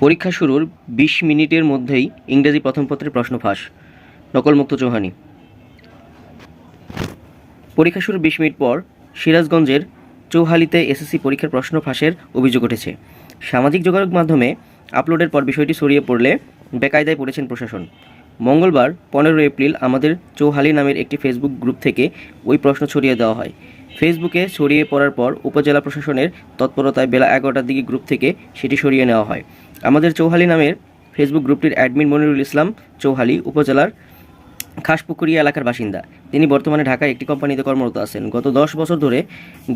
পরীক্ষা শুরুর বিশ মিনিটের মধ্যেই ইংরেজি প্রথম পত্রের প্রশ্ন ফাঁস। নকলমুক্ত চৌহানি। পরীক্ষা শুরুর বিশ মিনিট পর সিরাজগঞ্জের চৌহালিতে এসএসসি পরীক্ষার প্রশ্ন ফাঁসের অভিযোগ উঠেছে। সামাজিক যোগাযোগ মাধ্যমে আপলোডের পর বিষয়টি ছড়িয়ে পড়লে বেকায়দায় পড়েছেন প্রশাসন। মঙ্গলবার পনেরো এপ্রিল, আমাদের চৌহালি নামের একটি ফেসবুক গ্রুপ থেকে ওই প্রশ্ন ছড়িয়ে দেওয়া হয়। ফেসবুকে ছড়িয়ে পড়ার পর উপজেলা প্রশাসনের তৎপরতায় বেলা এগারোটার দিকে গ্রুপ থেকে সেটি সরিয়ে নেওয়া হয়। আমাদের চৌহালি নামের ফেসবুক গ্রুপটির অ্যাডমিন মনিরুল ইসলাম চৌহালি উপজেলার খাসপুকুরিয়া এলাকার বাসিন্দা। তিনি বর্তমানে ঢাকায় একটি কোম্পানিতে কর্মরত আছেন। গত দশ বছর ধরে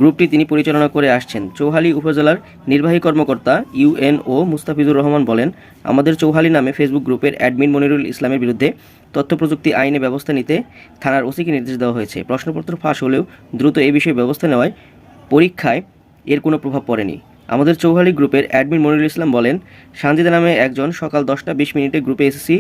গ্রুপটি তিনি পরিচালনা করে আসছেন। চৌহালি উপজেলার নির্বাহী কর্মকর্তা ইউএনও মুস্তাফিজুর রহমান বলেন, আমাদের চৌহালি নামে ফেসবুক গ্রুপের অ্যাডমিন মনিরুল ইসলামের বিরুদ্ধে তথ্য প্রযুক্তি আইনে ব্যবস্থা নিতে থানার ওসিকে নির্দেশ দেওয়া হয়েছে। প্রশ্নপত্র ফাঁস হলেও দ্রুত এ বিষয়ে ব্যবস্থা নেওয়ায় পরীক্ষায় এর কোনো প্রভাব পড়েনি। আমাদের চৌহালি গ্রুপের অ্যাডমিন মনিরুল ইসলাম বলেন, সানজিদা নামে একজন সকাল দশটা বিশ মিনিটে গ্রুপে এসেসি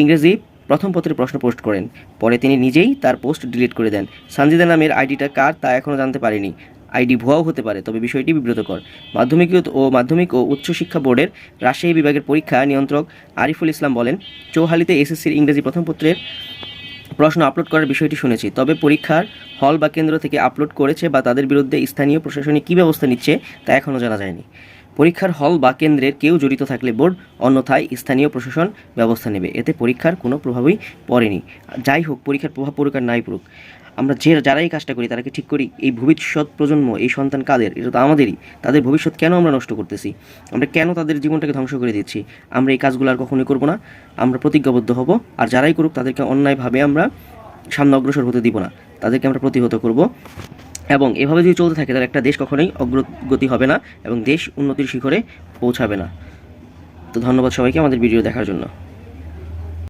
ইংরেজি প্রথম পত্রের প্রশ্ন পোস্ট করেন। পরে তিনি নিজেই তার পোস্ট ডিলিট করে দেন। সানজিদা নামের আইডিটা কার তা এখনও জানতে পারেনি। আইডি ভুয়াও হতে পারে, তবে বিষয়টি বিব্রতকর। মাধ্যমিক ও মাধ্যমিক ও উচ্চ শিক্ষা বোর্ডের রাজশাহী বিভাগের পরীক্ষা নিয়ন্ত্রক আরিফুল ইসলাম বলেন, চৌহালিতে এসএসসির ইংরেজি প্রথম পত্রের প্রশ্ন আপলোড করার বিষয়টি শুনেছি। তবে পরীক্ষার হল বা কেন্দ্র থেকে আপলোড করেছে বা তাদের বিরুদ্ধে স্থানীয় প্রশাসনে কী ব্যবস্থা নিচ্ছে তা এখনও জানা যায়নি। পরীক্ষার হল বা কেন্দ্রের কেউ জড়িত থাকলে বোর্ড অন্যথায় স্থানীয় প্রশাসন ব্যবস্থা নেবে। এতে পরীক্ষার কোনো প্রভাবই পড়েনি। যাই হোক, পরীক্ষার প্রভাব পড়ুক আর নাই পড়ুক। আমরা যে যারাই কাজটা করি তারাকে ঠিক করি? এই ভবিষ্যৎ প্রজন্ম, এই সন্তান কাদের? এটা তো আমাদেরই। তাদের ভবিষ্যৎ কেন আমরা নষ্ট করতেছি? আমরা কেন তাদের জীবনটাকে ধ্বংস করে দিচ্ছি? আমরা এই কাজগুলো আর কখনোই করব না। আমরা প্রতিজ্ঞাবদ্ধ হব আর যারাই করুক, তাদেরকে অন্যায়ভাবে আমরা সামনে অগ্রসর হতে দিব না। তাদেরকে আমরা প্রতিহত করব। এবং এভাবে যদি চলতে থাকে, তাহলে একটা দেশ কখনোই অগ্রগতি হবে না এবং দেশ উন্নতির শিখরে পৌঁছাবে না। তো ধন্যবাদ সবাইকে আমাদের ভিডিও দেখার জন্য।